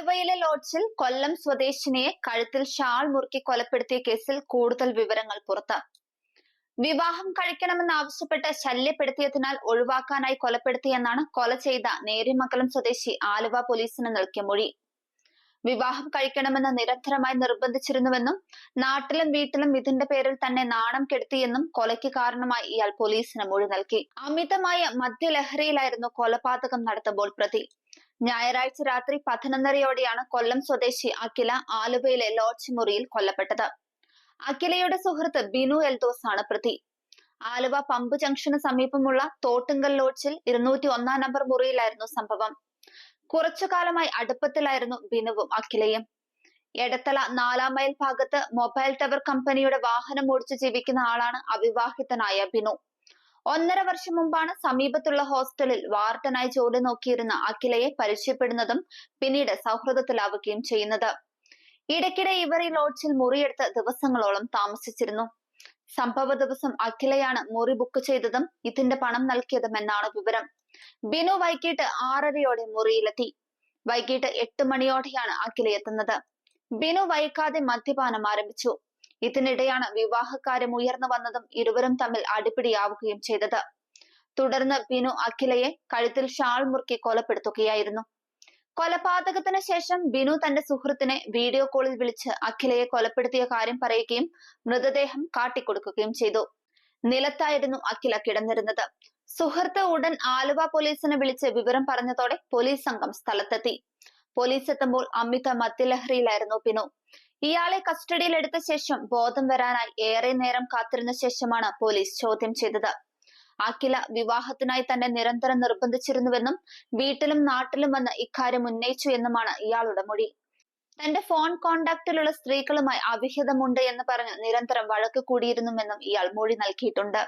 ആലുവയിലെ ലോഡ്ജിൽ കൊല്ലം സ്വദേശിനിയെ കഴുത്തിൽ ഷാൾ മുറുക്കി കൊലപ്പെടുത്തിയ കേസിൽ കൂടുതൽ വിവരങ്ങൾ പുറത്ത്. വിവാഹം കഴിക്കണമെന്നാവശ്യപ്പെട്ട് ശല്യപ്പെടുത്തിയതിനാൽ ഒഴിവാക്കാനായി കൊലപ്പെടുത്തിയെന്നാണ് കൊല ചെയ്ത നേരിമംഗലം സ്വദേശി ആലുവ പോലീസിന് നൽകിയ മൊഴി. വിവാഹം കഴിക്കണമെന്ന് നിരന്തരമായി നിർബന്ധിച്ചിരുന്നുവെന്നും നാട്ടിലും വീട്ടിലും ഇതിന്റെ പേരിൽ തന്നെ നാണം കെടുത്തിയെന്നും കൊലയ്ക്ക് കാരണമായി ഇയാൾ പോലീസിന് മൊഴി നൽകി. അമിതമായ മദ്യലഹരിയിലായിരുന്നു കൊലപാതകം നടത്തുമ്പോൾ പ്രതി. ഞായറാഴ്ച രാത്രി പതിനൊന്നരയോടെയാണ് കൊല്ലം സ്വദേശി അഖില ആലുവയിലെ ലോഡ്ജ് മുറിയിൽ കൊല്ലപ്പെട്ടത്. അഖിലയുടെ സുഹൃത്ത് ബിനു എൽദോസ് ആണ് പ്രതി. ആലുവ പമ്പ് ജംഗ്ഷന് സമീപമുള്ള തോട്ടുങ്കൽ ലോഡ്ജിൽ ഇരുന്നൂറ്റി ഒന്നാം നമ്പർ മുറിയിലായിരുന്നു സംഭവം. കുറച്ചു കാലമായി അടുപ്പത്തിലായിരുന്നു ബിനുവും അഖിലയും. എടത്തല നാലാം മൈൽ ഭാഗത്ത് മൊബൈൽ ടവർ കമ്പനിയുടെ വാഹനം ഓടിച്ചു ജീവിക്കുന്ന ആളാണ് അവിവാഹിതനായ ബിനു. ഒന്നര വർഷം മുമ്പാണ് സമീപത്തുള്ള ഹോസ്റ്റലിൽ വാർട്ടനായി ജോലി നോക്കിയിരുന്ന അഖിലയെ പരിചയപ്പെടുന്നതും പിന്നീട് സൗഹൃദത്തിലാവുകയും ചെയ്യുന്നത്. ഇടയ്ക്കിടെ ഇവർ ഈ ലോഡ്ജിൽ മുറിയെടുത്ത് ദിവസങ്ങളോളം താമസിച്ചിരുന്നു. സംഭവ ദിവസം അഖിലയാണ് മുറി ബുക്ക് ചെയ്തതും ഇതിന്റെ പണം നൽകിയതും എന്നാണ് വിവരം. ബിനു വൈകിട്ട് ആറരയോടെ മുറിയിലെത്തി. വൈകിട്ട് എട്ട് മണിയോടെയാണ് അഖില എത്തുന്നത്. ബിനു വൈകാതെ മദ്യപാനം ആരംഭിച്ചു. ഇതിനിടെയാണ് വിവാഹക്കാര്യം ഉയർന്നു വന്നതും ഇരുവരും തമ്മിൽ അടിപിടിയാവുകയും ചെയ്തത്. തുടർന്ന് ബിനു അഖിലയെ കഴുത്തിൽ ഷാൾ മുറുക്കി കൊലപ്പെടുത്തുകയായിരുന്നു. കൊലപാതകത്തിന് ശേഷം ബിനു തന്റെ സുഹൃത്തിനെ വീഡിയോ കോളിൽ വിളിച്ച് അഖിലയെ കൊലപ്പെടുത്തിയ കാര്യം പറയുകയും മൃതദേഹം കാട്ടിക്കൊടുക്കുകയും ചെയ്തു. നിലത്തായിരുന്നു അഖില കിടന്നിരുന്നത്. സുഹൃത്ത് ഉടൻ ആലുവ പോലീസിനെ വിളിച്ച് വിവരം പറഞ്ഞതോടെ പോലീസ് സംഘം സ്ഥലത്തെത്തി. പോലീസ് എത്തുമ്പോൾ അമിത മദ്യലഹരിയിലായിരുന്നു ബിനു. ഇയാളെ കസ്റ്റഡിയിൽ എടുത്ത ശേഷം ബോധം വരാനായി ഏറെ നേരം കാത്തിരുന്ന ശേഷമാണ് പോലീസ് ചോദ്യം ചെയ്തത്. അഖില വിവാഹത്തിനായി തന്നെ നിരന്തരം നിർബന്ധിച്ചിരുന്നുവെന്നും വീട്ടിലും നാട്ടിലും വന്ന് ഇക്കാര്യം ഉന്നയിച്ചു എന്നുമാണ് ഇയാളുടെ മൊഴി. തന്റെ ഫോൺ കോണ്ടാക്റ്റിലുള്ള സ്ത്രീകളുമായി അവിഹിതമുണ്ട് എന്ന് പറഞ്ഞ് നിരന്തരം വഴക്ക് കൂടിയിരുന്നുവെന്നും ഇയാൾ മൊഴി നൽകിയിട്ടുണ്ട്.